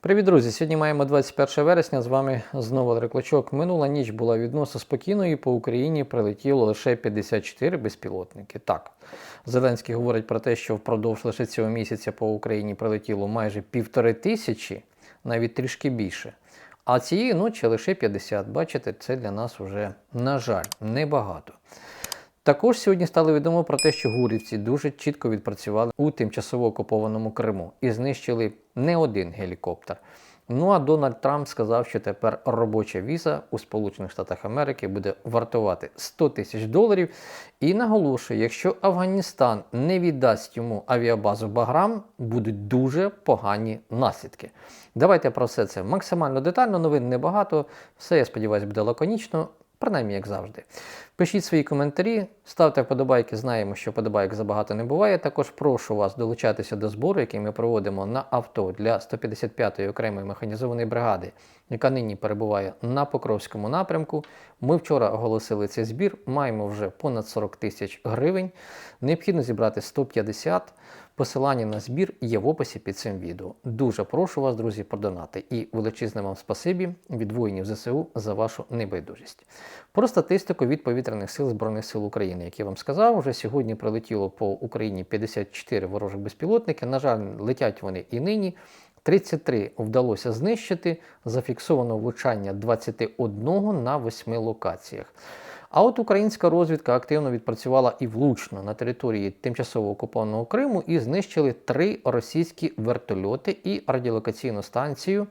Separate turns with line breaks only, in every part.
Привіт, друзі! Сьогодні маємо 21 вересня. З вами знову Реклачок. Минула ніч була відносно спокійною. По Україні прилетіло лише 54 безпілотники. Так, Зеленський говорить про те, що впродовж лише цього місяця по Україні прилетіло майже півтори тисячі, навіть трішки більше. А цієї ночі лише 50. Бачите, це для нас вже, на жаль, небагато. Також сьогодні стало відомо про те, що гурівці дуже чітко відпрацювали у тимчасово окупованому Криму і знищили не один гелікоптер. Ну а Дональд Трамп сказав, що тепер робоча віза у Сполучених Штатах Америки буде вартувати 100 тисяч доларів. І наголошує, якщо Афганістан не віддасть йому авіабазу Баграм, будуть дуже погані наслідки. Давайте про все це максимально детально. Новин небагато. Все, я сподіваюся, буде лаконічно. Принаймні, як завжди. Пишіть свої коментарі, ставте вподобайки, знаємо, що вподобайок забагато не буває. Також прошу вас долучатися до збору, який ми проводимо на авто для 155-ї окремої механізованої бригади, яка нині перебуває на Покровському напрямку. Ми вчора оголосили цей збір, маємо вже понад 40 тисяч гривень. Необхідно зібрати 150. Посилання на збір є в описі під цим відео. Дуже прошу вас, друзі, продонати. І величезне вам спасибі від воїнів ЗСУ за вашу небайдужість. Про статистику від повітряних сил Збройних сил України, як я вам сказав, вже сьогодні прилетіло по Україні 54 ворожих безпілотники. На жаль, летять вони і нині. 33 вдалося знищити, зафіксовано влучання 21 на 8 локаціях. А от українська розвідка активно відпрацювала і влучно на території тимчасово окупованого Криму і знищили три російські вертольоти і радіолокаційну станцію.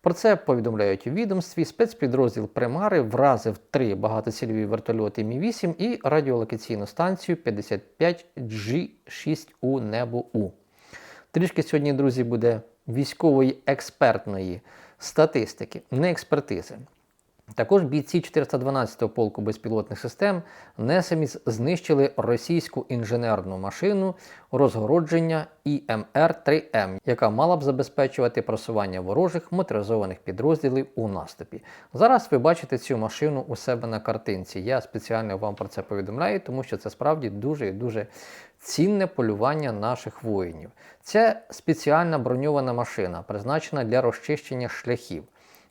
Про це повідомляють у відомстві. Спецпідрозділ Примари вразив три багатоцільові вертольоти Мі-8 і радіолокаційну станцію 55G6 у небо У. Трішки сьогодні, друзі, буде військової експертної статистики, не експертизи. Також бійці 412-го полку безпілотних систем НЕСЕМІС знищили російську інженерну машину розгородження ІМР-3М, яка мала б забезпечувати просування ворожих моторизованих підрозділів у наступі. Зараз ви бачите цю машину у себе на картинці. Я спеціально вам про це повідомляю, тому що це справді дуже і дуже цінне полювання наших воїнів. Це спеціальна броньована машина, призначена для розчищення шляхів.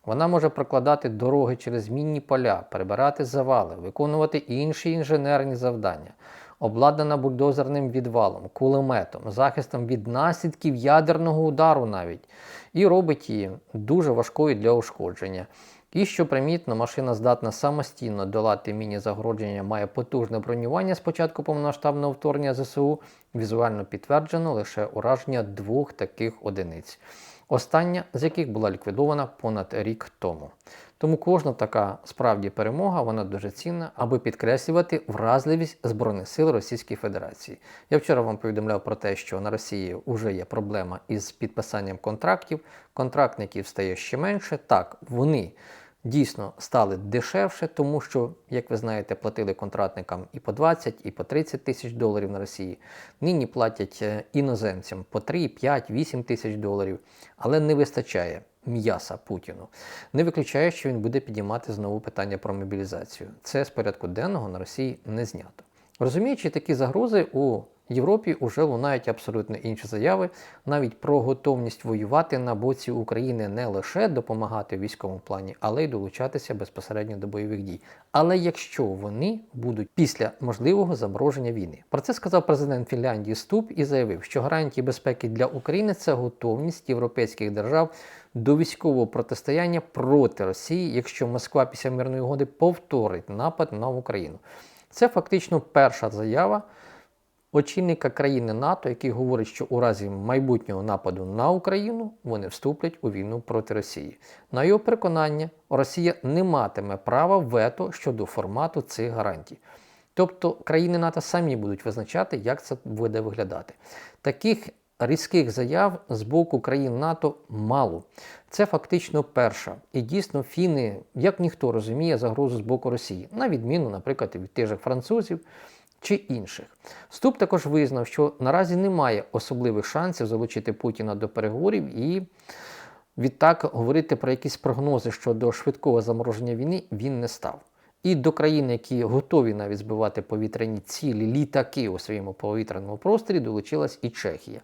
Вона може прокладати дороги через мінні поля, перебирати завали, виконувати інші інженерні завдання, обладнана бульдозерним відвалом, кулеметом, захистом від наслідків ядерного удару навіть, і робить її дуже важкою для ушкодження. І що примітно, машина здатна самостійно долати міні-загородження, має потужне бронювання з початку повномасштабного вторгнення ЗСУ, візуально підтверджено лише ураження двох таких одиниць остання з яких була ліквідована понад рік тому. Тому кожна така справді перемога вона дуже цінна, аби підкреслювати вразливість Збройних сил Російської Федерації. Я вчора вам повідомляв про те, що на Росії вже є проблема із підписанням контрактів. Контрактників стає ще менше. Так, вони дійсно стали дешевше, тому що, як ви знаєте, платили контрактникам і по 20, і по 30 тисяч доларів на Росії. Нині платять е, іноземцям по 3, 5, 8 тисяч доларів, але не вистачає. М'яса Путіну не виключає, що він буде підіймати знову питання про мобілізацію. Це з порядку денного на Росії не знято. Розуміючи такі загрози, у Європі вже лунають абсолютно інші заяви, навіть про готовність воювати на боці України не лише допомагати в військовому плані, але й долучатися безпосередньо до бойових дій. Але якщо вони будуть після можливого замороження війни, про це сказав президент Фінляндії Ступ і заявив, що гарантії безпеки для України це готовність європейських держав до військового протистояння проти Росії, якщо Москва після мирної угоди повторить напад на Україну. Це фактично перша заява очільника країни НАТО, який говорить, що у разі майбутнього нападу на Україну вони вступлять у війну проти Росії. На його переконання, Росія не матиме права вето щодо формату цих гарантій. Тобто країни НАТО самі будуть визначати, як це буде виглядати. Таких різких заяв з боку країн НАТО мало. Це фактично перша. І дійсно фіни, як ніхто розуміє, загрозу з боку Росії, на відміну, наприклад, від тих же французів чи інших. Ступ також визнав, що наразі немає особливих шансів залучити Путіна до переговорів і відтак говорити про якісь прогнози щодо швидкого замороження війни він не став. І до країн, які готові навіть збивати повітряні цілі, літаки у своєму повітряному просторі, долучилась і Чехія.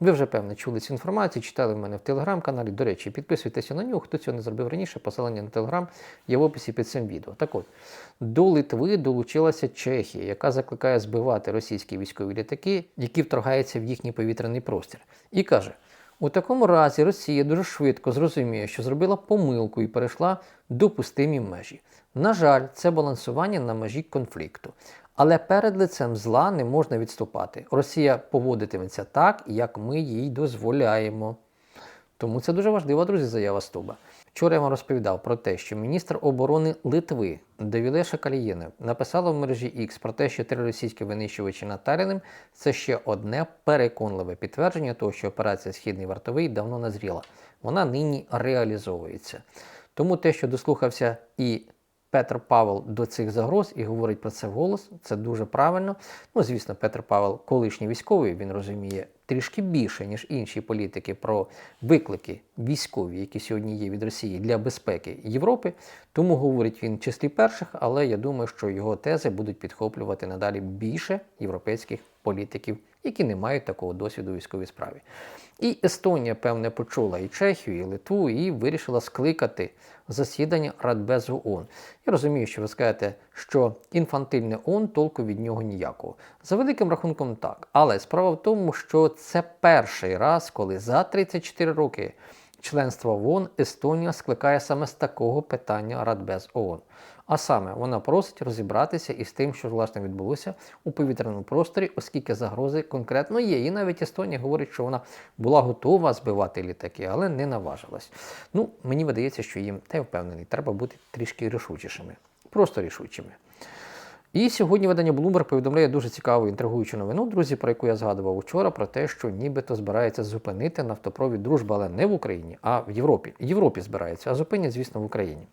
Ви вже певно чули цю інформацію, читали в мене в телеграм-каналі. До речі, підписуйтеся на нього. Хто цього не зробив раніше, посилання на телеграм є в описі під цим відео. Так от, до Литви долучилася Чехія, яка закликає збивати російські військові літаки, які вторгаються в їхній повітряний простір, і каже. У такому разі Росія дуже швидко зрозуміє, що зробила помилку і перейшла допустимі межі. На жаль, це балансування на межі конфлікту. Але перед лицем зла не можна відступати. Росія поводитиметься так, як ми їй дозволяємо. Тому це дуже важлива, друзі, заява Стуба. Вчора я вам розповідав про те, що міністр оборони Литви Давілеша Калієнев написала в мережі X про те, що три російські винищувачі над Таліним – це ще одне переконливе підтвердження того, що операція Східний вартовий давно назріла. Вона нині реалізовується. Тому те, що дослухався і Петр Павел до цих загроз і говорить про це вголос, це дуже правильно. Ну, звісно, Петр Павел, колишній військовий, він розуміє трішки більше, ніж інші політики, про виклики військові, які сьогодні є від Росії для безпеки Європи. Тому говорить він в числі перших, але я думаю, що його тези будуть підхоплювати надалі більше європейських політиків, які не мають такого досвіду у військовій справі. І Естонія, певне, почула і Чехію, і Литву, і вирішила скликати засідання Радбезу ООН. Я розумію, що ви скажете, що інфантильне ООН толку від нього ніякого. За великим рахунком так. Але справа в тому, що це перший раз, коли за 34 роки членства в ООН Естонія скликає саме з такого питання Радбез ООН. А саме вона просить розібратися із тим, що власне відбулося у повітряному просторі, оскільки загрози конкретно є. І навіть Естонія говорить, що вона була готова збивати літаки, але не наважилась. Ну, мені видається, що їм та я впевнений, треба бути трішки рішучішими, просто рішучими. І сьогодні видання Bloomberg повідомляє дуже цікаву інтригуючу новину, друзі, про яку я згадував учора, про те, що нібито збирається зупинити нафтопровід дружба, але не в Україні, а в Європі. В Європі збирається, а зупинять, звісно, в Україні.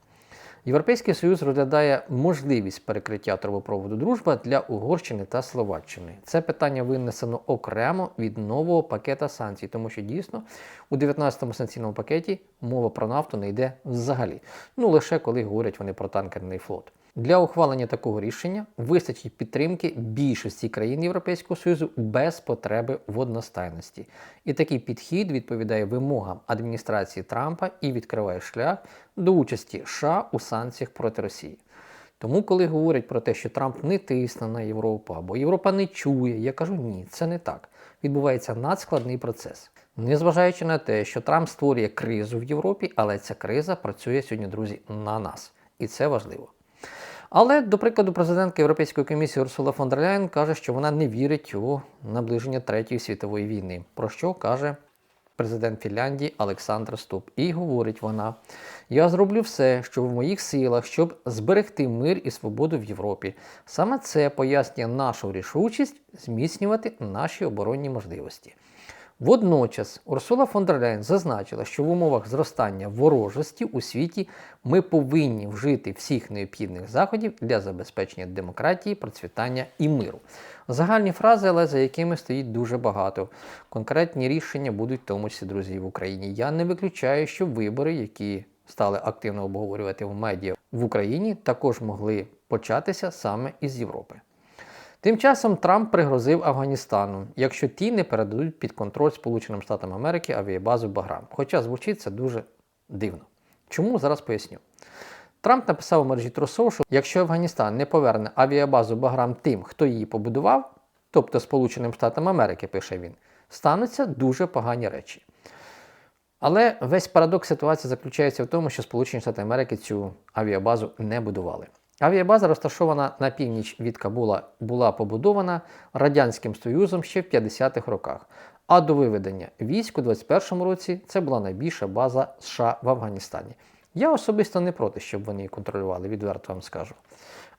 Європейський Союз розглядає можливість перекриття трубопроводу дружба для Угорщини та Словаччини. Це питання винесено окремо від нового пакета санкцій, тому що дійсно у 19-му санкційному пакеті мова про нафту не йде взагалі. Ну лише коли говорять вони про танкерний флот. Для ухвалення такого рішення вистачить підтримки більшості країн Європейського Союзу без потреби в одностайності. І такий підхід відповідає вимогам адміністрації Трампа і відкриває шлях до участі США у санкціях проти Росії. Тому, коли говорять про те, що Трамп не тисне на Європу або Європа не чує, я кажу ні, це не так. Відбувається надскладний процес. Незважаючи на те, що Трамп створює кризу в Європі, але ця криза працює сьогодні, друзі, на нас. І це важливо. Але, до прикладу, президентка Європейської комісії Урсула фон дер Ляєн каже, що вона не вірить у наближення Третьої світової війни. Про що каже президент Фінляндії Олександр Ступ. І говорить вона: я зроблю все, що в моїх силах, щоб зберегти мир і свободу в Європі. Саме це пояснює нашу рішучість зміцнювати наші оборонні можливості. Водночас Урсула фон дер Ляєн зазначила, що в умовах зростання ворожості у світі ми повинні вжити всіх необхідних заходів для забезпечення демократії, процвітання і миру. Загальні фрази, але за якими стоїть дуже багато. Конкретні рішення будуть в тому числі, друзі, в Україні. Я не виключаю, що вибори, які стали активно обговорювати в медіа в Україні, також могли початися саме із Європи. Тим часом Трамп пригрозив Афганістану, якщо ті не передадуть під контроль Сполученим Штатам Америки авіабазу Баграм. Хоча звучить це дуже дивно. Чому зараз поясню. Трамп написав у мережі Трусов, що якщо Афганістан не поверне авіабазу Баграм тим, хто її побудував, тобто Сполученим Штатам Америки, пише він, стануться дуже погані речі. Але весь парадокс ситуації заключається в тому, що Сполучені Штати Америки цю авіабазу не будували. Авіабаза, розташована на північ від Кабула, була побудована Радянським Союзом ще в 50-х роках. А до виведення військ у 21-му році це була найбільша база США в Афганістані. Я особисто не проти, щоб вони її контролювали, відверто вам скажу.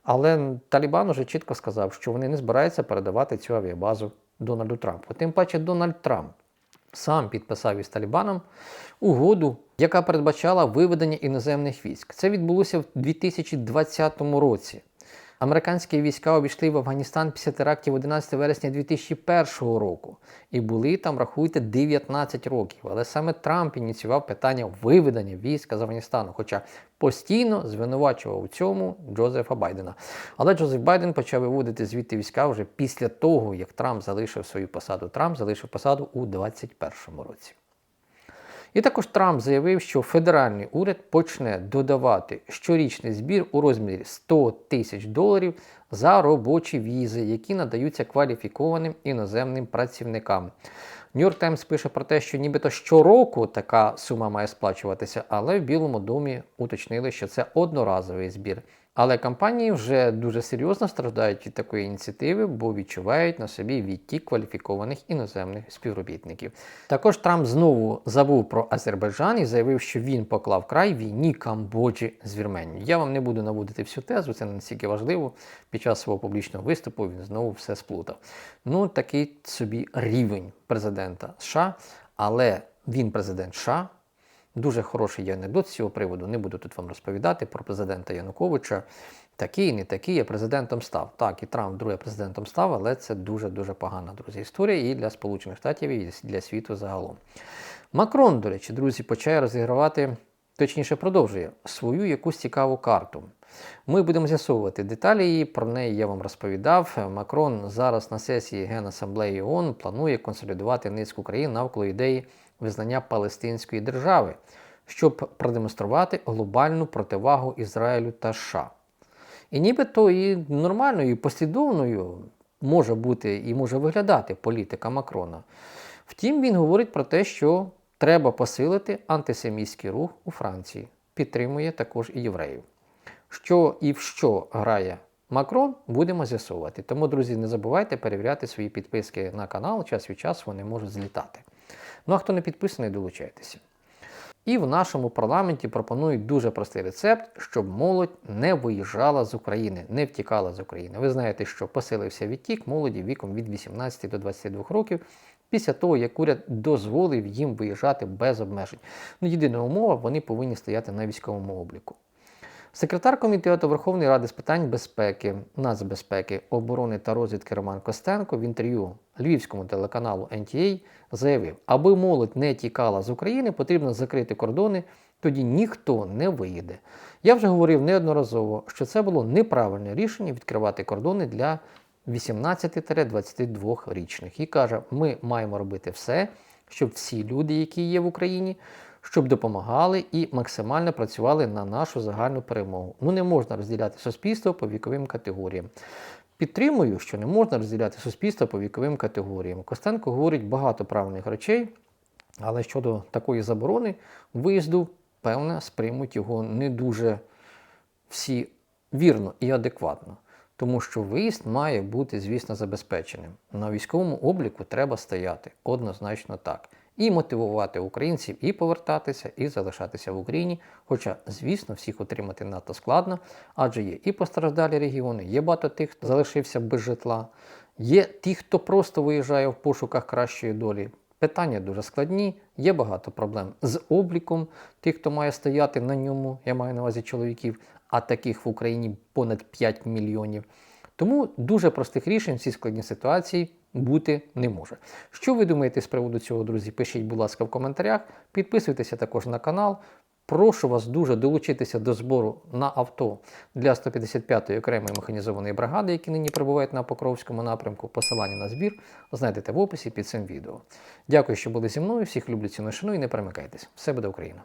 Але Талібан уже чітко сказав, що вони не збираються передавати цю авіабазу Дональду Трампу. Тим паче Дональд Трамп сам підписав із Талібаном угоду, яка передбачала виведення іноземних військ. Це відбулося в 2020 році. Американські війська обійшли в Афганістан після терактів 11 вересня 2001 року і були там, рахуйте, 19 років. Але саме Трамп ініціював питання виведення війська з Афганістану, хоча постійно звинувачував у цьому Джозефа Байдена. Але Джозеф Байден почав виводити звідти війська вже після того, як Трамп залишив свою посаду. Трамп залишив посаду у 2021 році. І також Трамп заявив, що федеральний уряд почне додавати щорічний збір у розмірі 100 тисяч доларів за робочі візи, які надаються кваліфікованим іноземним працівникам. Нью-Йорк Таймс пише про те, що нібито щороку така сума має сплачуватися, але в Білому домі уточнили, що це одноразовий збір. Але компанії вже дуже серйозно страждають від такої ініціативи, бо відчувають на собі відтік кваліфікованих іноземних співробітників. Також Трамп знову забув про Азербайджан і заявив, що він поклав край війні Камбоджі з Вірменією. Я вам не буду наводити всю тезу, це не настільки важливо. Під час свого публічного виступу він знову все сплутав. Ну, такий собі рівень президента США, але він президент США. Дуже хороший є анекдот з цього приводу. Не буду тут вам розповідати про президента Януковича. Такий, не такий, я президентом став. Так, і Трамп друге президентом став, але це дуже-дуже погана, друзі, історія і для Сполучених Штатів, і для світу загалом. Макрон, до речі, друзі, почає розігравати, точніше, продовжує свою якусь цікаву карту. Ми будемо з'ясовувати деталі її, про неї я вам розповідав. Макрон зараз на сесії Генасамблеї ООН планує консолідувати низку країн навколо ідеї визнання Палестинської держави, щоб продемонструвати глобальну противагу Ізраїлю та США. І нібито і нормальною, і послідовною може бути і може виглядати політика Макрона. Втім, він говорить про те, що треба посилити антисемітський рух у Франції, підтримує також і євреїв. Що і в що грає Макрон, будемо з'ясовувати. Тому, друзі, не забувайте перевіряти свої підписки на канал, час від часу вони можуть злітати. Ну а хто не підписаний, долучайтеся. І в нашому парламенті пропонують дуже простий рецепт, щоб молодь не виїжджала з України, не втікала з України. Ви знаєте, що посилився відтік молоді віком від 18 до 22 років після того, як уряд дозволив їм виїжджати без обмежень. Ну, єдина умова, вони повинні стояти на військовому обліку. Секретар комітету Верховної Ради з питань безпеки, нацбезпеки, оборони та розвідки Роман Костенко в інтерв'ю львівському телеканалу NTA заявив, аби молодь не тікала з України, потрібно закрити кордони, тоді ніхто не виїде. Я вже говорив неодноразово, що це було неправильне рішення відкривати кордони для 18-22 річних. І каже, ми маємо робити все, щоб всі люди, які є в Україні, щоб допомагали і максимально працювали на нашу загальну перемогу. Ну не можна розділяти суспільство по віковим категоріям. Підтримую, що не можна розділяти суспільство по віковим категоріям. Костенко говорить багато правильних речей, але щодо такої заборони виїзду, певне, сприймуть його не дуже всі вірно і адекватно. Тому що виїзд має бути, звісно, забезпеченим. На військовому обліку треба стояти однозначно так і мотивувати українців і повертатися, і залишатися в Україні. Хоча, звісно, всіх отримати надто складно, адже є і постраждалі регіони, є багато тих, хто залишився без житла, є ті, хто просто виїжджає в пошуках кращої долі. Питання дуже складні, є багато проблем з обліком тих, хто має стояти на ньому, я маю на увазі чоловіків, а таких в Україні понад 5 мільйонів. Тому дуже простих рішень в цій складній ситуації бути не може. Що ви думаєте з приводу цього, друзі? Пишіть, будь ласка, в коментарях. Підписуйтеся також на канал. Прошу вас дуже долучитися до збору на авто для 155-ї окремої механізованої бригади, які нині перебувають на Покровському напрямку. Посилання на збір знайдете в описі під цим відео. Дякую, що були зі мною. Всіх люблю ціну шану і не перемикайтесь. Все буде Україна!